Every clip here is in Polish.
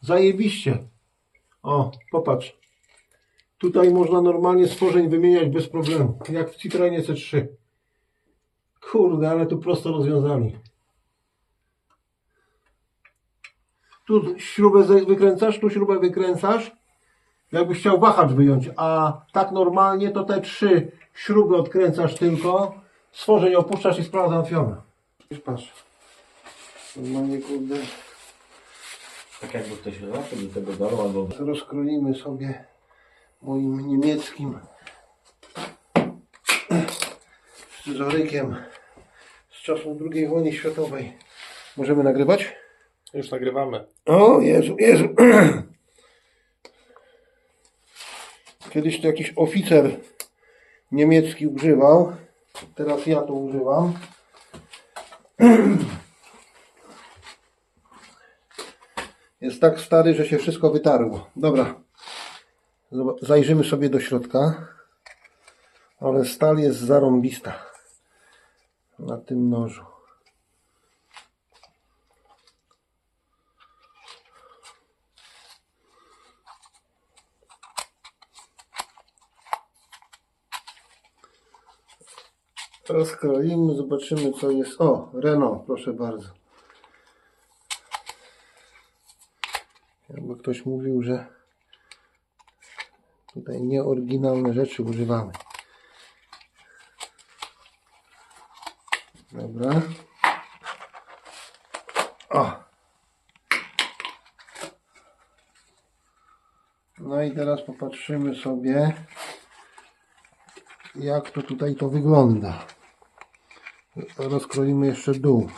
Zajebiście. O, popatrz. Tutaj można normalnie stworzeń wymieniać bez problemu. Jak w Citroenie C3. Kurde, ale tu prosto rozwiązali. Tu śrubę wykręcasz, tu śrubę wykręcasz. Jakbyś chciał wahacz wyjąć, a tak normalnie to te trzy śruby odkręcasz tylko, stworzeń opuszczasz i sprawa załatwiona. Patrz. Normalnie kurde. Tak jakby ktoś wracał do tego domu albo... rozkroimy sobie moim niemieckim scyzorykiem z czasów II wojny światowej. Możemy nagrywać? Już nagrywamy. O Jezu, Jezu. Kiedyś to jakiś oficer niemiecki używał. Teraz ja to używam. Jest tak stary, że się wszystko wytarło. Dobra. Zajrzymy sobie do środka. Ale stal jest zarąbista. Na tym nożu. Rozkroimy, zobaczymy co jest. O, Renault, proszę bardzo. Jakby ktoś mówił, że tutaj nieoryginalne rzeczy używamy. Dobra. O. No i teraz popatrzymy sobie, jak to tutaj to wygląda. Rozkroimy jeszcze dół.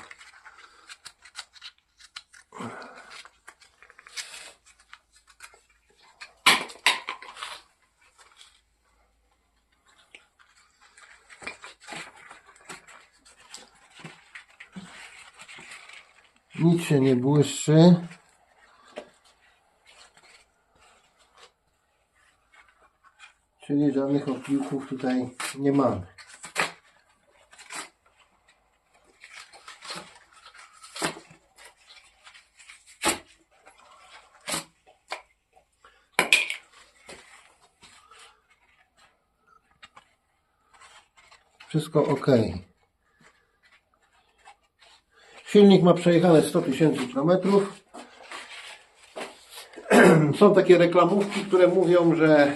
Nic się nie błyszczy. Czyli żadnych opiłków tutaj nie mamy. Wszystko ok. Silnik ma przejechane 100 tysięcy kilometrów. Są takie reklamówki, które mówią, że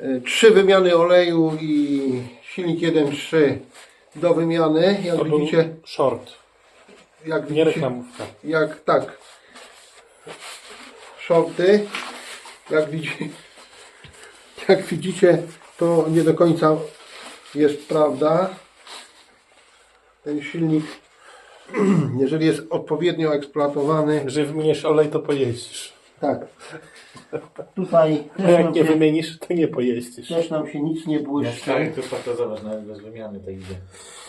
y, trzy wymiany oleju i silnik 1.3 do wymiany. Jak To widzicie, short, jak nie widzicie, reklamówka. jak tak, shorty, jak, widzi, jak widzicie, to nie do końca jest prawda. Ten silnik, jeżeli jest odpowiednio eksploatowany, Jeżeli wymienisz olej, to pojeździsz. tak. Tutaj A jak nam, nie się, wymienisz, to nie pojeździsz. też nam się nic nie błyszczy. stary, to to zobacz, nawet bez wymiany to idzie.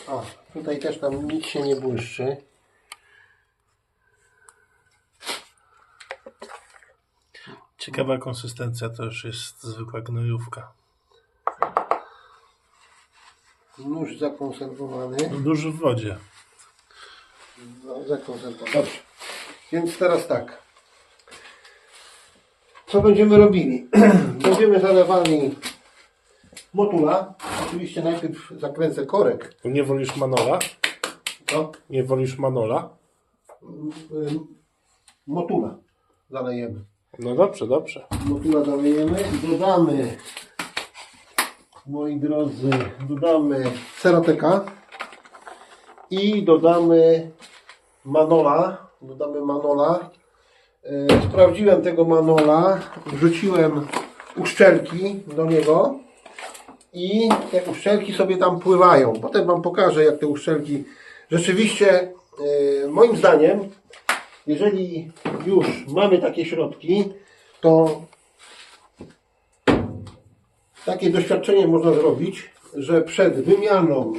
O, tutaj też nam nic się nie błyszczy. Ciekawa konsystencja to już jest zwykła gnojówka. Nóż zakonserwowany. Duży w wodzie. Zakonserwowany. Dobrze. Więc teraz tak. Co będziemy robili? będziemy zalewali motula. Oczywiście najpierw zakręcę korek. Nie wolisz manola? To Nie wolisz manola? ym, motula zalejemy. No dobrze, dobrze. Motula zalejemy i dodamy, moi drodzy, dodamy cerateka i dodamy manola. Dodamy manola. E, Sprawdziłem tego manola, wrzuciłem uszczelki do niego i te uszczelki sobie tam pływają. Potem Wam pokażę, jak te uszczelki rzeczywiście, e, moim zdaniem, jeżeli już mamy takie środki, to takie doświadczenie można zrobić, że przed wymianą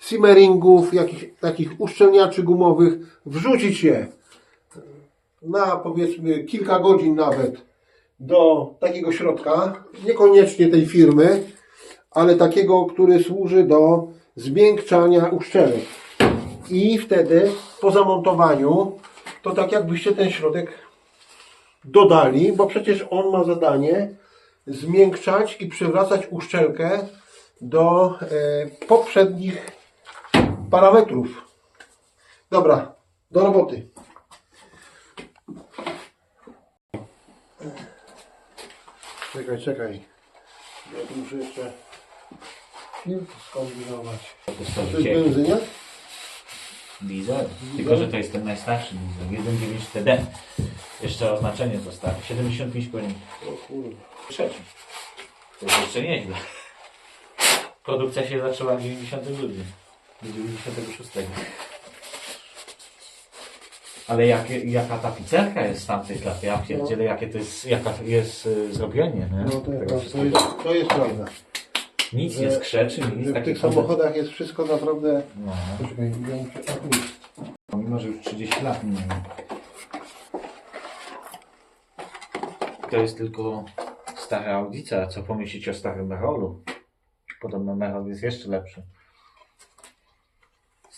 simmeringów, jakichś takich uszczelniaczy gumowych, wrzucić je na powiedzmy kilka godzin nawet do takiego środka, niekoniecznie tej firmy, ale takiego, który służy do zmiękczania uszczelek. I wtedy po zamontowaniu to tak jakbyście ten środek dodali, bo przecież on ma zadanie zmiękczać i przywracać uszczelkę do e, poprzednich parametrów. Dobra, do roboty. Czekaj, czekaj. Ja tu muszę jeszcze filtr skombinować. To jest benzyna? Diesel. Tylko, że to jest ten najstarszy diesel. 1.9 TD. Jeszcze oznaczenie to stare. 75 koni. O kurde. Trzeci. To jest jeszcze nieźle. Produkcja się zaczęła w 92. Do 96. Ale jakie, jaka ta pizzerka jest z tamtych lat? Ja pierdzielę, jakie to jest, jaka jest y, zrobienie, nie? No to, Tego jest, to, wszystkiego. jest, to jest prawda. Nic że- nie skrzeczy, nic Że w takiego. tych samochodach jest wszystko naprawdę... No, Poczekaj, ja muszę... a, tu jest. mimo, że już 30 lat minęło. To jest tylko stara audica. Co pomyśleć o starym Merolu? Podobno Merol jest jeszcze lepszy.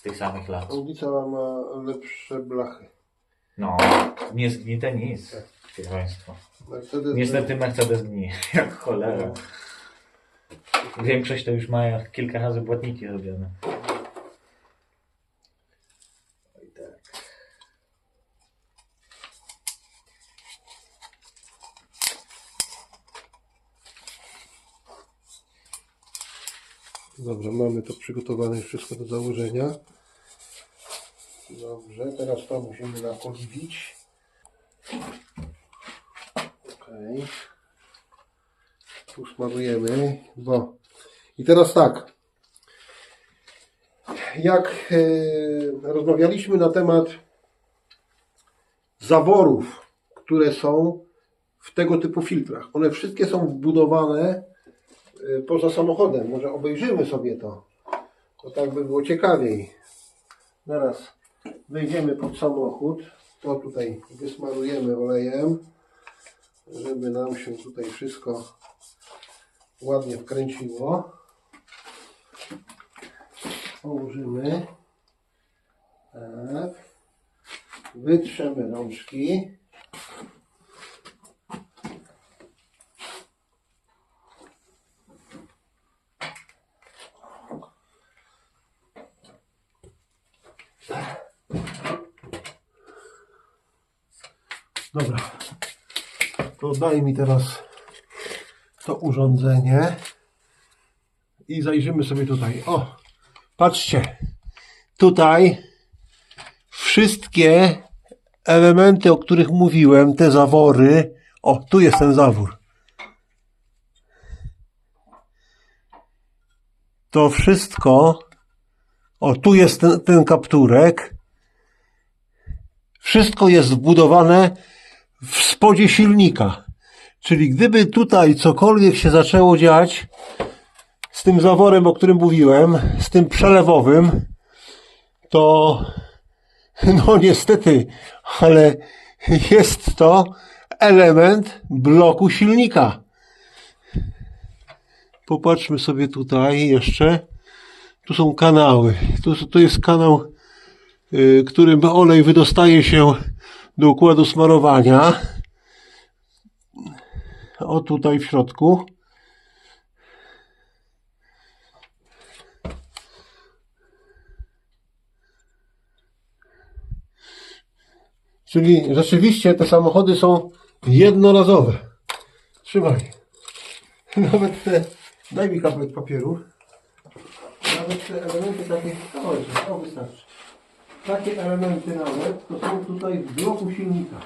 Z tych samych lat. Audica ma lepsze blachy. No, nie zgnite nic, proszę Państwa. Mercedes Niestety Mercedes gnije, jak cholera. Większość to już ma kilka razy błotniki robione. Dobra, mamy to przygotowane już wszystko do założenia. Dobrze, teraz to musimy naoliwić. Okej. Tu smarujemy, bo... I teraz tak. Jak e, rozmawialiśmy na temat zaworów, które są w tego typu filtrach. One wszystkie są wbudowane poza samochodem. Może obejrzymy sobie to. To tak by było ciekawiej. Zaraz wejdziemy pod samochód. To tutaj wysmarujemy olejem, żeby nam się tutaj wszystko ładnie wkręciło. Położymy. Tak. Wytrzemy rączki. Dobra. To daj mi teraz to urządzenie i zajrzymy sobie tutaj. O, patrzcie. Tutaj wszystkie elementy, o których mówiłem, te zawory. O, tu jest ten zawór. To wszystko. O, tu jest ten, ten kapturek. Wszystko jest wbudowane w spodzie silnika. Czyli gdyby tutaj cokolwiek się zaczęło dziać z tym zaworem, o którym mówiłem, z tym przelewowym, to no niestety, ale jest to element bloku silnika. Popatrzmy sobie tutaj jeszcze. Tu są kanały. Tu, tu jest kanał y, którym olej wydostaje się do układu smarowania. O tutaj w środku. Czyli rzeczywiście te samochody są jednorazowe. Trzymaj. Nawet te, daj mi kawałek papieru. Nawet te elementy takie, o, wystarczy. Takie elementy nawet to są tutaj w bloku silnika.